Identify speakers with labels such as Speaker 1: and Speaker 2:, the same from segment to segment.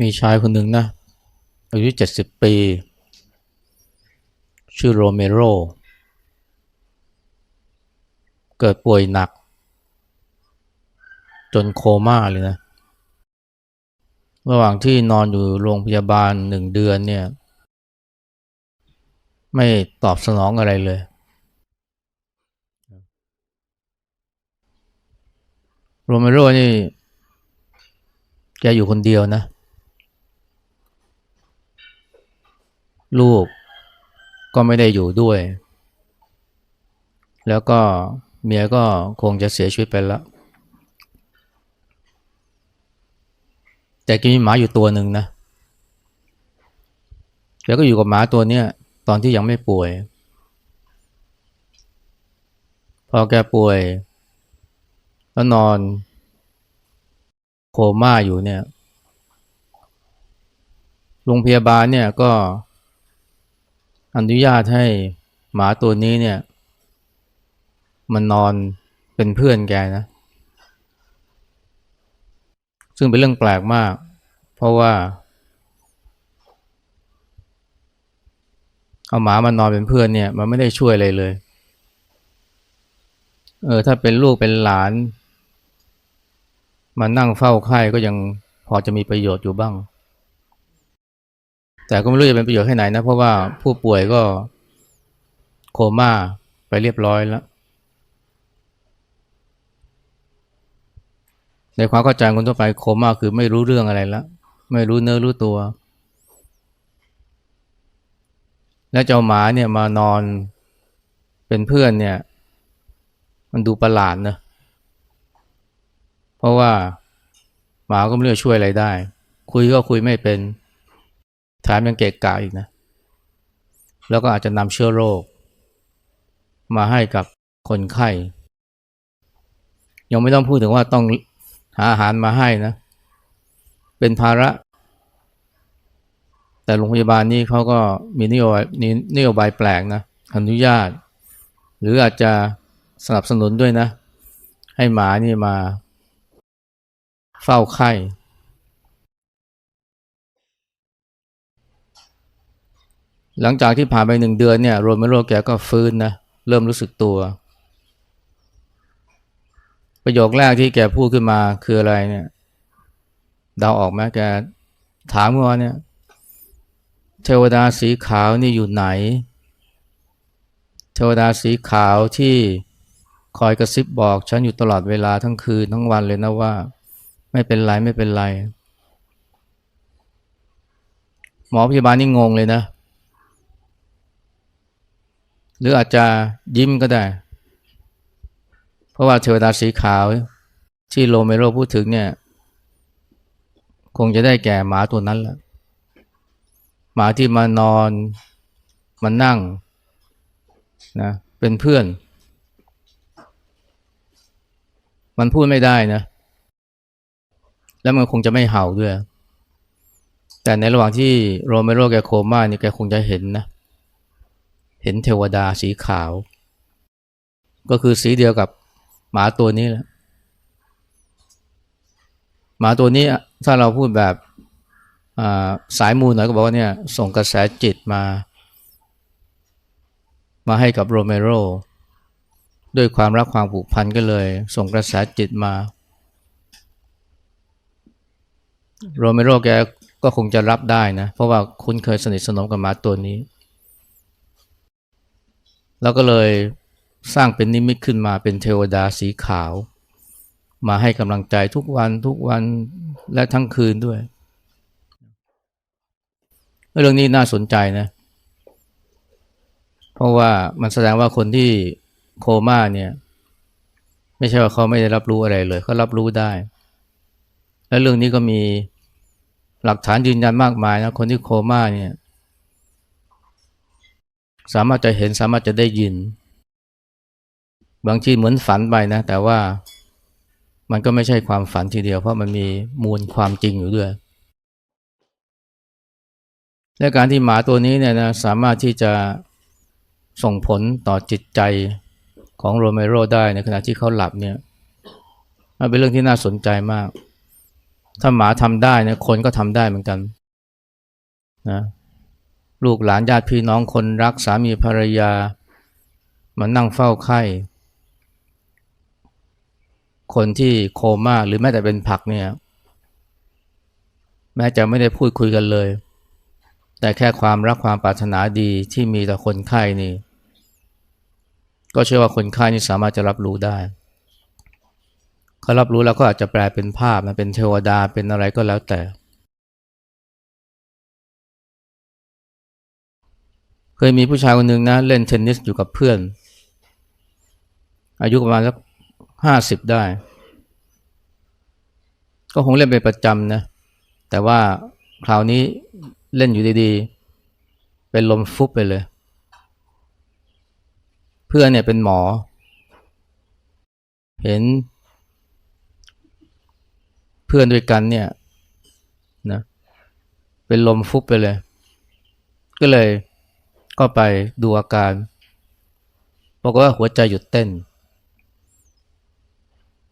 Speaker 1: มีชายคนหนึ่งนะอายุเจ็ดสิบปี ชื่อโรเมโร เกิดป่วยหนัก จนโคม่าเลยนะ ระหว่างที่นอนอยู่โรงพยาบาลหนึ่งเดือนเนี่ย ไม่ตอบสนองอะไรเลย โรเมโรนี่แกอยู่คนเดียวนะ ลูกก็ไม่ได้อยู่ด้วย แล้วก็เมียก็คงจะเสียชีวิตไปแล้ว แต่แกมีหมาอยู่ตัวหนึ่งนะแกก็อยู่กับหมาตัวเนี้ยตอนที่ยังไม่ป่วย พอแกป่วยแล้วนอนโคม่าอยู่เนี่ยโรงพยาบาลเนี่ยก็ อนุญาตให้หมาตัวนี้เนี่ย มันนอนเป็นเพื่อนแกนะ ซึ่งเป็นเรื่องแปลกมาก เพราะว่า เอาหมามานอนเป็นเพื่อนเนี่ย มันไม่ได้ช่วยอะไรเลย เออถ้าเป็นลูกเป็นหลานมานั่งเฝ้าไข้ก็ยังพอจะมีประโยชน์อยู่บ้าง แต่ก็ไม่รู้จะเป็นประโยชน์แค่ไหนนะ เพราะว่าผู้ป่วยก็โคม่าไปเรียบร้อยแล้ว ในความเข้าใจคนทั่วไปโคม่าคือไม่รู้เรื่องอะไรแล้ว ไม่รู้เนื้อรู้ตัว แล้วเจ้าหมาเนี่ยมานอนเป็นเพื่อนเนี่ย มันดูประหลาดนะ เพราะว่าหมาก็ไม่รู้ช่วยอะไรได้ คุยก็คุยไม่เป็น แถมยังเกะกะอีกนะ แล้วก็อาจจะนำเชื้อโรค มาให้กับคนไข้ ยังไม่ต้องพูดถึงว่าต้องหาอาหารมาให้นะ เป็นภาระ แต่โรงพยาบาลนี้เขาก็มีนโยบายนโยบายแปลกนะ อนุญาต หรืออาจจะสนับสนุนด้วยนะ ให้หมานี่มาเฝ้าไข้ หลังจากที่ผ่านไปหนึ่งเดือนเนี่ยโรเมโรแกก็ฟื้นนะเริ่มรู้สึกตัว ประโยคแรกที่แกพูดขึ้นมาคืออะไรเนี่ยเดาออกไหมแกถามว่าเนี่ยเทวดาสีขาวนี่อยู่ไหน เทวดาสีขาวที่คอยกระซิบบอกฉันอยู่ตลอดเวลาทั้งคืนทั้งวันเลยนะว่า ไม่เป็นไรไม่เป็นไร หมอพยาบาลนี่งงเลยนะ หรืออาจจะยิ้มก็ได้ เพราะว่าเทวดาสีขาวที่โรเมโรพูดถึงเนี่ย คงจะได้แก่หมาตัวนั้นแหละหมาที่มานอนมานั่งนะเป็นเพื่อน มันพูดไม่ได้นะ แล้วมันคงจะไม่เห่าด้วย แต่ในระหว่างที่โรเมโรแกโคม่านี่แกคงจะเห็นนะ เห็นเทวดาสีขาว ก็คือสีเดียวกับหมาตัวนี้แหละหมาตัวนี้ถ้าเราพูดแบบสายมูลหน่อยก็บอกว่าเนี่ยส่งกระแสจิตมา มาให้กับโรเมโรด้วยความรักความผูกพันก็เลย ส่งกระแสจิตมา โรเมโรแกก็คงจะรับได้นะ เพราะว่าคุ้นเคยสนิทสนมกับหมาตัวนี้ แล้วก็เลยสร้างเป็นนิมิตขึ้นมาเป็นเทวดาสีขาว มาให้กำลังใจทุกวันทุกวันและทั้งคืนด้วย เรื่องนี้น่าสนใจนะ เพราะว่ามันแสดงว่าคนที่โคม่าเนี่ย ไม่ใช่ว่าเขาไม่ได้รับรู้อะไรเลยเขารับรู้ได้ และเรื่องนี้ก็มีหลักฐานยืนยันมากมายนะคนที่โคม่าเนี่ย สามารถจะเห็นสามารถจะได้ยิน บางทีเหมือนฝันไปนะ แต่ว่ามันก็ไม่ใช่ความฝันทีเดียว เพราะมันมีมูลความจริงอยู่ด้วย และการที่หมาตัวนี้เนี่ยนะสามารถที่จะส่งผลต่อจิตใจของโรเมโรได้ในขณะที่เขาหลับเนี่ยมันเป็นเรื่องที่น่าสนใจมาก ถ้าหมาทำได้นี่ยคนก็ทำได้เหมือนกันนะ ลูกหลานญาติพี่น้องคนรักสามีภรรยา มานั่งเฝ้าไข้ คนที่โคม่าหรือแม้แต่เป็นผักเนี่ยแม้จะไม่ได้พูดคุยกันเลย แต่แค่ความรักความปรารถนาดีที่มีต่อคนไข้นี่ ก็เชื่อว่าคนไข้นี่สามารถจะรับรู้ได้เขารับรู้แล้วก็อาจจะแปลเป็นภาพนะเป็นเทวดาเป็นอะไรก็แล้วแต่ เคยมีผู้ชายคนหนึ่งนะเล่นเทนนิสอยู่กับเพื่อน อายุประมาณสักห้าสิบได้ ก็คงเล่นเป็นประจำนะ แต่ว่าคราวนี้เล่นอยู่ดีๆ เป็นลมฟุบไปเลย เพื่อนเนี่ยเป็นหมอ เห็น เพื่อนด้วยกันเนี่ยนะเป็นลมฟุบไปเลย ก็เลย ก็ไปดูอาการบอกว่าหัวใจหยุดเต้น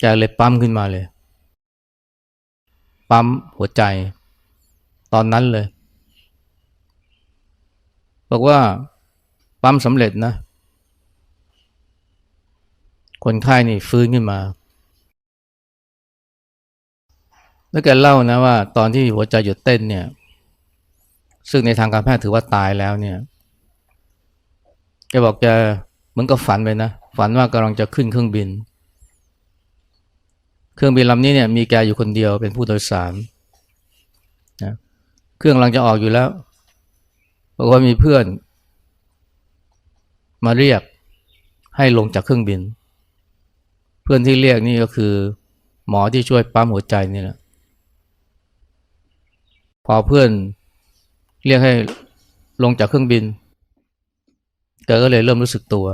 Speaker 1: แกเลยปั๊มขึ้นมาเลย ปั๊มหัวใจ ตอนนั้นเลย บอกว่าปั๊มสำเร็จนะ คนไข้นี่ฟื้นขึ้นมา แล้วแกเล่านะว่า ตอนที่หัวใจหยุดเต้นเนี่ย ซึ่งในทางการแพทย์ถือว่าตายแล้วเนี่ย แกบอกแกเหมือนกับฝันไปนะ ฝันว่ากำลังจะขึ้นเครื่องบิน เครื่องบินลำนี้เนี่ยมีแกอยู่คนเดียวเป็นผู้โดยสารนะเครื่องกำลังจะออกอยู่แล้วบอกว่ามีเพื่อน มาเรียกให้ลงจากเครื่องบิน เพื่อนที่เรียกนี่ก็คือ หมอที่ช่วยปั๊มหัวใจนี่แหละพอเพื่อนเรียกให้ลงจากเครื่องบิน แกก็เลยเริ่มรู้สึกตัว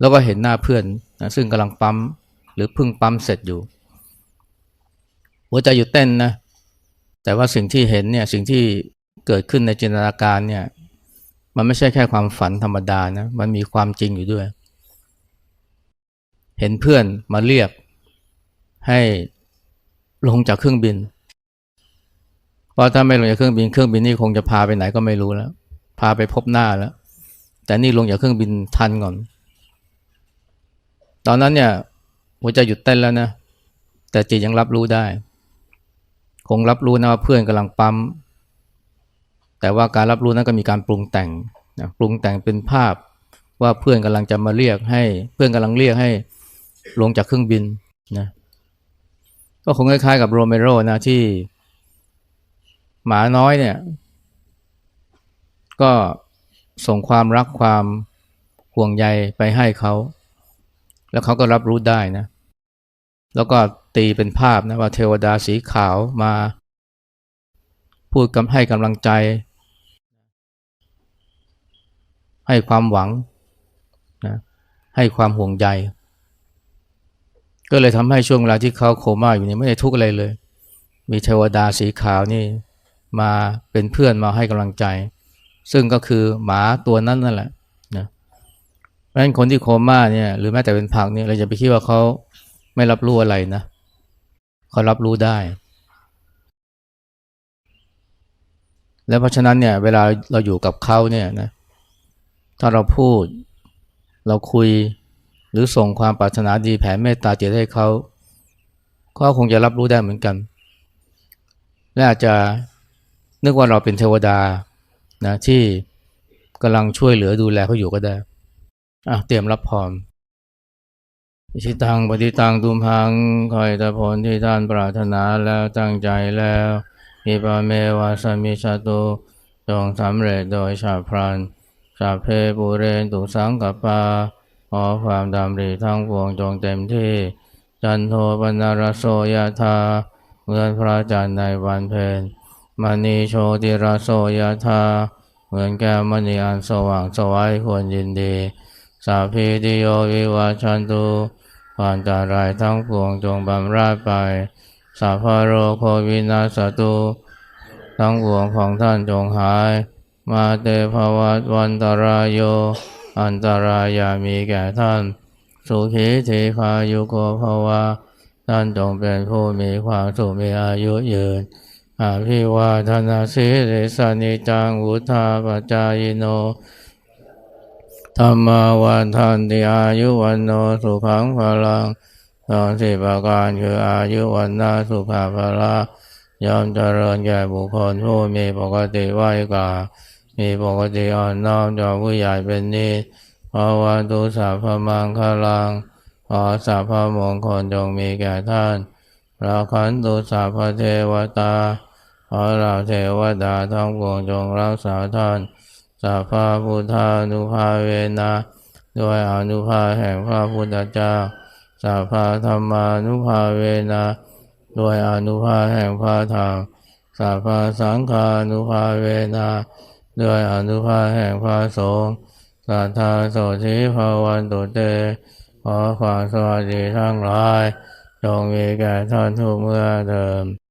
Speaker 1: แล้วก็เห็นหน้าเพื่อนนะซึ่งกำลังปั๊มหรือเพิ่งปั๊มเสร็จอยู่ หัวใจหยุดเต้นนะแต่ว่าสิ่งที่เห็นเนี่ยสิ่งที่เกิดขึ้นในจินตนาการเนี่ยมันไม่ใช่แค่ความฝันธรรมดานะมันมีความจริงอยู่ด้วย เห็นเพื่อนมาเรียกให้ลงจากเครื่องบิน เพราะถ้าไม่ลงจากเครื่องบินเครื่องบินนี่คงจะพาไปไหนก็ไม่รู้แล้ว พาไปพบหน้าแล้ว แต่นี่ลงจากเครื่องบินทันก่อน ตอนนั้นเนี่ยหัวใจหยุดเต้นแล้วนะ แต่จิตยังรับรู้ได้ คงรับรู้นะว่าเพื่อนกำลังปั๊ม แต่ว่าการรับรู้นั้นก็มีการปรุงแต่งนะปรุงแต่งเป็นภาพว่าเพื่อนกำลังจะมาเรียกให้ เพื่อนกำลังเรียกให้ลงจากเครื่องบินนะก็คงคล้ายๆกับโรเมโรนะที่หมาน้อยเนี่ย ก็ ส่งความรักความห่วงใยไปให้เขา แล้วเขาก็รับรู้ได้นะ แล้วก็ตีเป็นภาพนะว่าเทวดาสีขาวมา พูดกำให้กำลังใจ ให้ความหวังนะให้ความห่วงใย ก็เลยทำให้ช่วงเวลาที่เขาโคม่าอยู่นี่ไม่ได้ทุกข์อะไรเลย มีเทวดาสีขาวนี่มาเป็นเพื่อนมาให้กำลังใจ ซึ่งก็คือหมาตัวนั้นนั่นแหละนะเพราะฉะนั้นคนที่โคม่าเนี่ยหรือแม้แต่เป็นผักเนี่ยเราจะไปคิดว่าเขาไม่รับรู้อะไรนะเขารับรู้ได้ และเพราะฉะนั้นเนี่ยเวลาเราอยู่กับเขาเนี่ยนะถ้าเราพูดเราคุยหรือส่งความปรารถนาดีแผ่เมตตาจิตให้เขาเขาคงจะรับรู้ได้เหมือนกัน และอาจจะนึกว่าเราเป็นเทวดา นะที่กำลังช่วยเหลือดูแลเขาอยู่ก็ได้อะเตรียมรับพรชิตังปฏิตังตุมพังคอยตะผลที่ท่านปรารถนาแล้วตั้งใจแล้วมีปาเมวาสมิชาตุจงสำเร็จโดยชาพรันชาเพปุเรนตุสังกปาขอความดำริทั้งปวงจงเต็มที่ จันโทปนารโสยธาเมื่อพระจันทร์ในวันเพ็ญ มณีโชติราโสยธาเหมือนแก้วมณีอันสว่างสวัยควรยินดี สาพีติโยวิวัชันตุผ่านตารายทั้งปวงจงบำราดไป สาพโรโควินาสตุทั้งปวงของท่านจงหาย มาเตภวัตวันตรายโย อันตรายามีแก่ท่าน สุขีเทคายุโกภวะท่านจงเป็นผู้มีความสุขมีอายุยืน อาภิวาทนาสิริสนิจังวุธาปจายโนธรรมาวันทันติอายุวันโนสุขังพลังสองสิบประการคืออายุวันนาสุขาภละยอมเจริญแก่บุคคลผู้มีปกติไหวกามีปกติอ่อนน้อมต่อผู้ใหญ่เป็นนิสภาวะตุสัพพมังคลังขอสัพพมงคลจงมีแก่ท่าน ราคันตุสัพเทวตาขอเราเทวดาทั้งปวงจงรักษาท่านสัพพะพุทธานุภาเวนะด้วยอนุภาแห่งพระพุทธเจ้าสัพพะธรรมานุภาเวนะด้วยอนุภาแห่งพระธรรมสัพพะสังฆานุภาเวนะด้วยอนุภาแห่งพระสงฆ์สัทธาโสธิภาวันตุเตขอความสวัสดีทั้งหลาย จงมีแก่ท่านทุกเมื่อเดิม